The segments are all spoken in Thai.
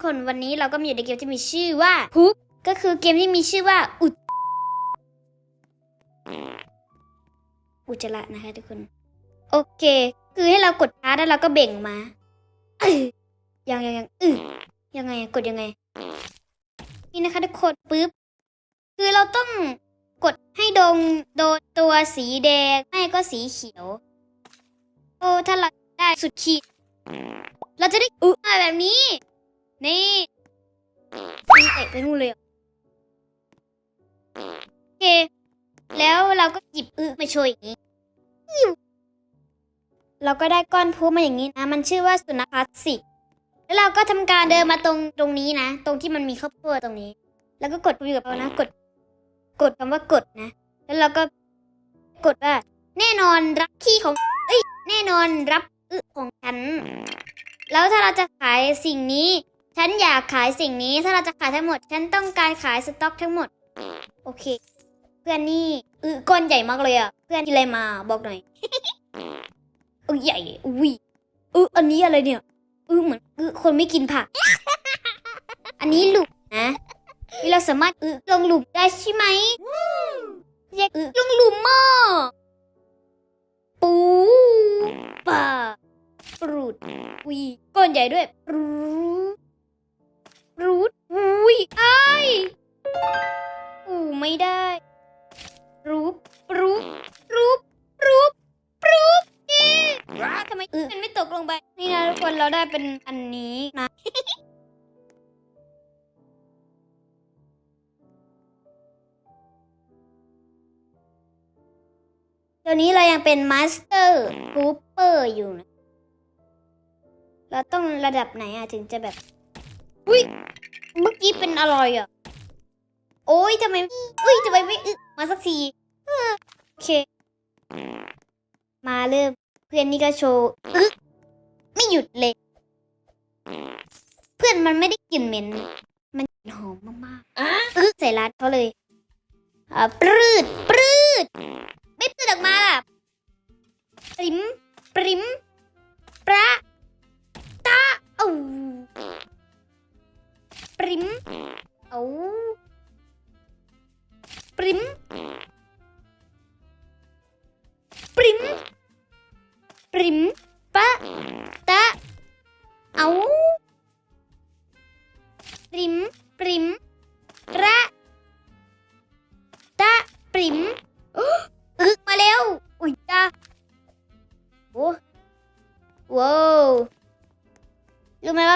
กคนวันนี้เราก็มีอยู่ในเกมที่มีชื่อว่าพุกก็คือเกมที่มีชื่อว่าอุจอุจจาระนะคะทุกคน โอเค คือให้เรากดพาร์ทแล้วเราก็เบ่งมาเอ้ยยังยังยังอือยังไงอะกดยังไง นี่นะคะทุกคนปึ๊บคือเราต้องกดให้โดนโดนตัวสีแดงไม่ก็สีเขียว โอ้ถ้าเราได้สุดขีดเราจะได้อึมาแบบนี้ นี่นี่เตะไปนู่นเลยโอเค แล้วเราก็หยิบอึมาโชว์อย่างนี้อิ๊วเราก็ได้ก้อนพุมาอย่างนี้นะ มันชื่อว่าสุนัขสสิกแล้วเราก็ทำการเดินมาตรงตรงนี้นะ ตรงที่มันมีข้าวโพดตรงนี้ แล้วก็กดอยู่กับเรานะ กด กดคำว่ากดนะ แล้วเราก็กดว่า แน่นอนรับขี้ของ เอ้ย แน่นอนรับอึของฉัน แล้วถ้าเราจะขายสิ่งนี้ ฉันอยากขายสิ่งนี้ถ้าเราจะขายทั้งหมด ฉันต้องการขายสต็อกทั้งหมด โอเค เพื่อนนี่อึก้อนใหญ่มากเลยอะ เพื่อนกินอะไรมาบอกหน่อยอึใหญ่อุ้ยอึอันนี้อะไรเนี่ยอึเหมือนอึคนไม่กินผัก อันนี้หลุมนะนี่เราสามารถอึลงหลุมได้ใช่ไหมเรียกอึลงหลุมมอปูปลาปรูดอุ้ยก้อนใหญ่ด้วยปรู รูดอุ้ยอ้ายอู้ไม่ได้รูปรูปรูปรูปรูปเย้ทำไมอึมันไม่ตกลงไป นี่นะทุกคนเราได้เป็นอันนี้นะเดี๋ยวนี้เรายังเป็นมาสเตอร์กูเปอร์อยู่นะ เราต้องระดับไหนอะถึงจะแบบ อุ้ย เมื่อกี้เป็นอะไรอะโอ้ยทำไมอุ้ยทำไมไม่อึมาสักทีเออโอเค มาเริ่ม เพื่อนนี่ก็โชว์อึไม่หยุดเลย เพื่อนมันไม่ได้กลิ่นเหม็น มันกลิ่นหอมมากๆอึใส่ร้านเขาเลยอ่าปรืดปรืดไม่ปืดออกมาล่ะ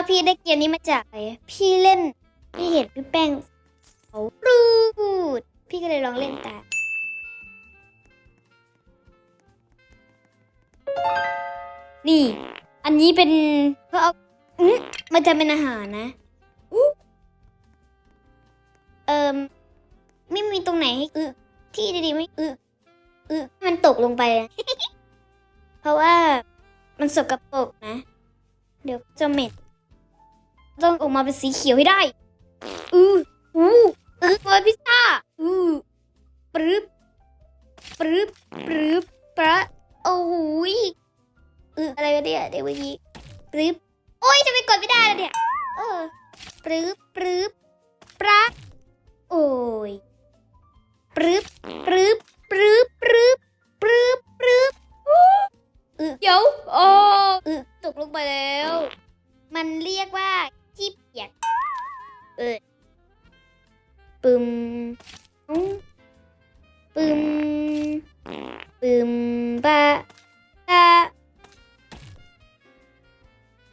พี่ได้เกมนี้มาจากไหนพี่เล่น พี่เห็นพี่แป้งเขารูด พี่ก็เลยลองเล่นตามนี่ อันนี้เป็นเขาเอาอื้อมันจะเป็นอาหารนะอเอิมไม่มีตรงไหนให้อึที่ดีๆไม่อึออมันตกลงไป เพราะว่ามันสกปรกนะ เดี๋ยวจะเหม็น ต้องออกมาเป็นสีเขียวให้ได้ อืออู้อือตัวพิซซ่า อือปรึบปรึบปรึบปะโอ้ยอืออะไรวะเนี่ยเดี๋ยวเมื่อกี้ปรึบโอ้ยจะไปกดไม่ได้แล้วเนี่ย เออปรึบปรึบปะโอ้ยปรึบปรึบ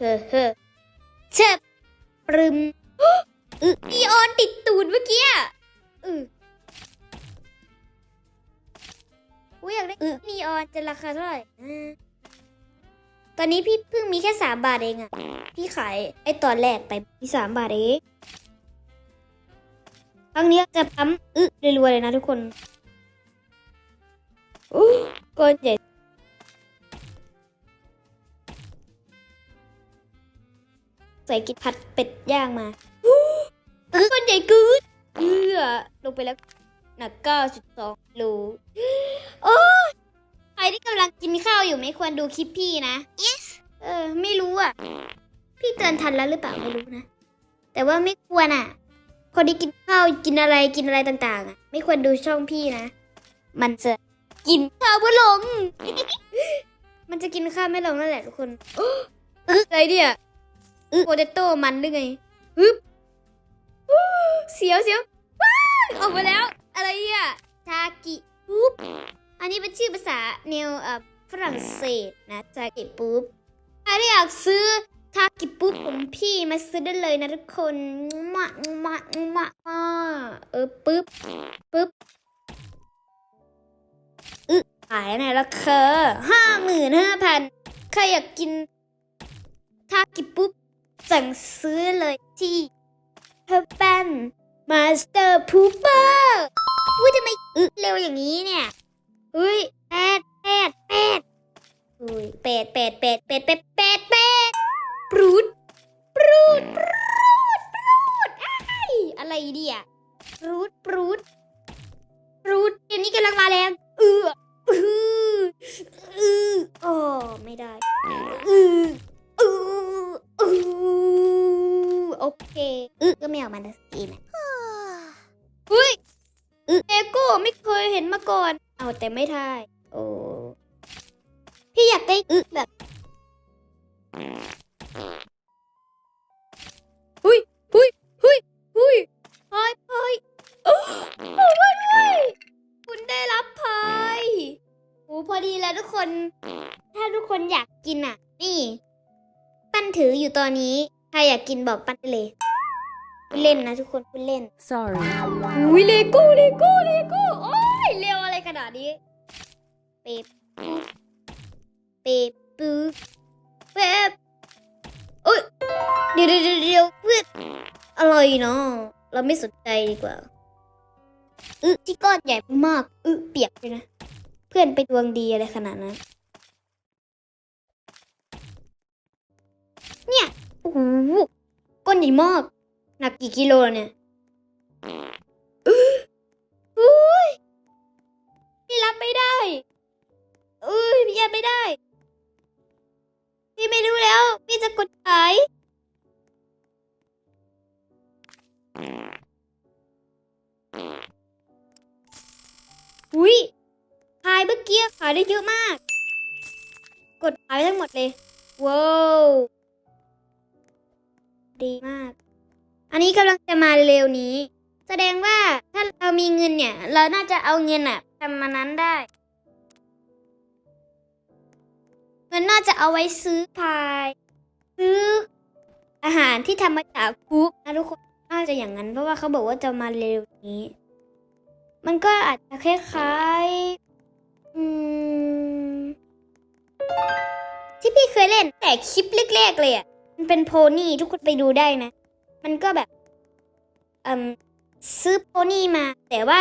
เฮ้อเฮ้อเช็บปรึมอึอีออนติดตูดเมื่อกี้อะอึอุ้ยอยากได้อึนีออนจะราคาเท่าไหร่นะตอนนี้พี่เพิ่งมีแค่สามบาทเองอะพี่ขายไอ้ตอนแรกไปมีสามบาทเองครั้งนี้จะปั๊มอึรัวๆเลยนะทุกคนโอ้ก้อนใหญ่ ใส่กินผัดเป็ดย่างมาอู้อึก้อนใหญ่กึดเอือลงไปแล้วหนัก 9.2โลโอ้ยใครที่กำลังกินข้าวอยู่ไม่ควรดูคลิปพี่นะ yes เออ ไม่รู้อะ พี่เตือนทันแล้วหรือเปล่าไม่รู้นะ แต่ว่าไม่ควรอะ คนที่กินข้าวกินอะไรกินอะไรต่างๆอะ ไม่ควรดูช่องพี่นะ มันจะกินข้าวไม่ลง มันจะกินข้าวไม่ลงนั่นแหละทุกคนอึอะไรเนี่ย อึโปเตโต้มันหรือไงฮึบเสียวเสียวว้าออกมาแล้ว อะไรเนี่ยทากิปุ๊บอันนี้เป็นชื่อภาษาแนวเอ่อฝรั่งเศสนะทากิปุ๊บใครที่อยากซื้อทากิปุ๊บของพี่มาซื้อได้เลยนะทุกคนมะมะมะมะเออปุ๊บปุ๊บอึขายในราคาห้าหมื่นห้าพันใครอยากกินถ้ากิปุ๊บ สั่งซื้อเลยที่เฮอร์แบนมาสเตอร์พูเปอร์อุ้ยทำไมอึเร็วอย่างนี้เนี่ยอุ้ยแปดแปดแปดอุ้ยแปดแปดแปดแปดแปดแปดแปดปรูดปรูดปรูดปรูดอ้อะไรเดียปรูดปรูดปรูดเกมนี้กำลังมาแรงเอืออืออือโอ้ไม่ได้อืออืออือ โอเคอึก็ไม่ออกมาสักทีนะเฮ้ยอึเอโก้ไม่เคยเห็นมาก่อน เอาแต่ไม่ทาย โอ้ พี่อยากได้อึแบบ นนี้ใครอยากกินบอกปั้นได้เลยพูดเล่นนะทุกคนพูดเล่น Sorry. อุ้ยเลโก้เลโก้เลโก้โอ้ยเร็วอะไรขนาดนี้เป๊บปุ๊บเป๊บปุ๊บเป๊บโอ้ยเดี๋ยวเดี๋ยวเดี๋ยวเดี๋ยวเพื่อนอร่อยเนาะเราไม่สนใจดีกว่าอึที่ก้อนใหญ่มากอึเปียกเลยนะ เพื่อนไปดวงดีอะไรขนาดนั้นเนี่ย โอ้โหก้นใหญ่มาก หนักกี่กิโลเนี่ยอุ้ยพี่รับไม่ได้อุ้ยพี่รับไม่ได้ พี่ไม่รู้แล้ว พี่จะกดขายอุ้ยขายเมื่อกี้ขายได้เยอะมาก กดขายทั้งหมดเลย ว้าว ดีมาก อันนี้กำลังจะมาเร็วนี้ แสดงว่าถ้าเรามีเงินเนี่ย เราน่าจะเอาเงินอะทำมานั้นได้เงินน่าจะเอาไว้ซื้อพาย ซื้ออาหารที่ทำมาจากคุกนะทุกคนน่าจะอย่างนั้น เพราะว่าเขาบอกว่าจะมาเร็วนี้ มันก็อาจจะคล้ายๆอืมที่พี่เคยเล่นแต่คลิปแรกๆเลยอะ มันเป็นโพนี่ทุกคนไปดูได้นะ มันก็แบบอืมซื้อโพนี่มา แต่ว่า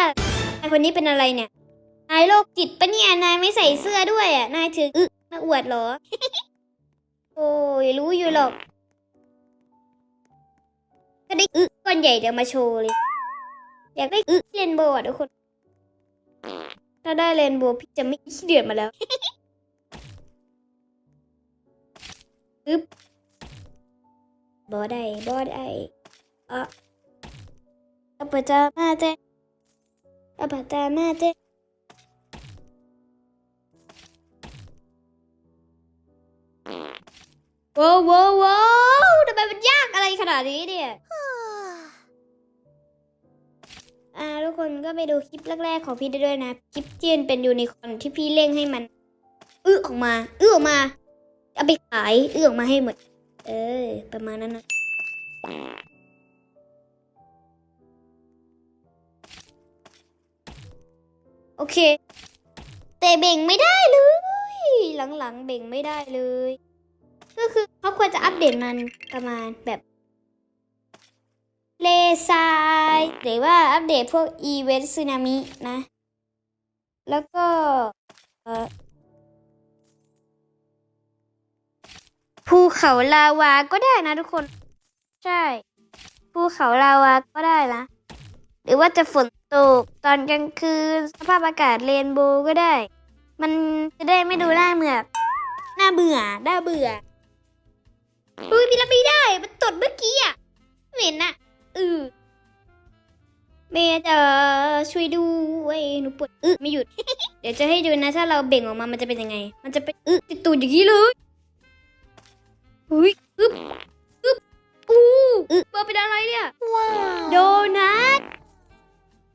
นายคนนี้เป็นอะไรเนี่ย นายโรคจิตปะเนี่ย นายไม่ใส่เสื้อด้วยอะ นายถืออึมาอวดเหรอ โอ้ยรู้อยู่หรอกถ้าได้อึก้อนใหญ่เดี๋ยวมาโชว์เลย อยากได้อึเรนโบว์อะทุกคน ถ้าได้เรนโบว์พี่จะไม่ขี้เดือดมาแล้วอึบ บ่ได้บ่ได้อะอัปจามาเจอัปจามาเจว้าวว้าวว้าวทำไมมันยากอะไรขนาดนี้เนี่ยอ่าทุกคนก็ไปดูคลิปแรกๆของพี่ได้ด้วยนะ คลิปที่มันเป็นยูนิคอร์นที่พี่เร่งให้มัน อื้อออกมา อื้อออกมา เอาไปขาย อื้อออกมาให้หมด เออ ประมาณนั้นนะโอเค แต่เบ่งไม่ได้เลย หลังๆ เบ่งไม่ได้เลย ก็คือเขาควรจะอัปเดตมันประมาณแบบ เลซายหรือว่าอัปเดตพวกอีเวนต์สึนามินะ แล้วก็ เออ ภูเขาลาวาก็ได้นะทุกคน ใช่ ภูเขาลาวาก็ได้นะ หรือว่าจะฝนตกตอนกลางคืน สภาพอากาศเรนโบว์ก็ได้ มันจะได้ไม่ดูน่าเบื่อน่าเบื่อน่าเบื่ออุ้ยพี่รับไม่ได้ มันตดเมื่อกี้อะเหม็นอะอือเมย์จะช่วยด้วยหนูปวดอึไม่หยุด เดี๋ยวจะให้ดูนะ ถ้าเราเบ่งออกมามันจะเป็นยังไง มันจะเป็นอึติดตูดอย่างนี้เลย เฮ้ยอึบอึบอู้อึเบอร์เป็นอะไรเนี่ย ว้าว โดนัท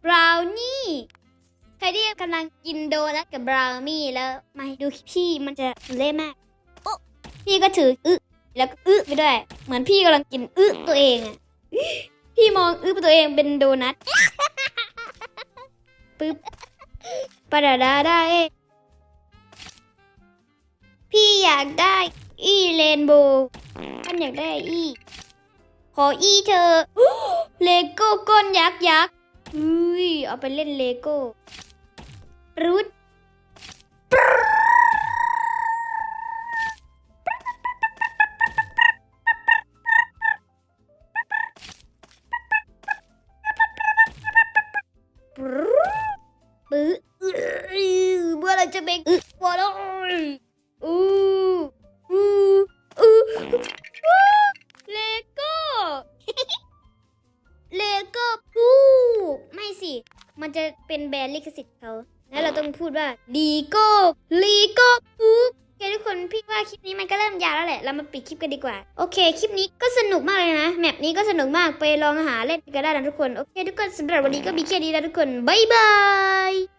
บราวนี่ ใครที่กำลังกินโดนัทกับบราวนี่แล้วมาดูพี่มันจะเละมากโอะพี่ก็ถืออึแล้วก็อึไปด้วย เหมือนพี่กำลังกินอึตัวเองอะพี่มองอึตัวเองเป็นโดนัทปึ๊บปะดาดาได้เองพี่อยากได้ อีเรนโบว์มันอยากได้อีขออีเธอเลโก้ก้นยักษ์ยักษ์อุ้ยเอาไปเล่นเลโก้รูด มันจะเป็นแบรนด์ลิขสิทธิ์เขา แล้วเราต้องพูดว่าดีโก้ลีโก้ปุ๊บโอเคทุกคนพี่ว่าคลิปนี้มันก็เริ่มยาวแล้วแหละ เรามาปิดคลิปกันดีกว่า โอเค คลิปนี้ก็สนุกมากเลยนะแมปนี้ก็สนุกมากไปลองหาเล่นกันได้นะทุกคน โอเค ทุกคนสำหรับวันนี้ก็มีแค่นี้แล้วทุกคน บ๊ายบาย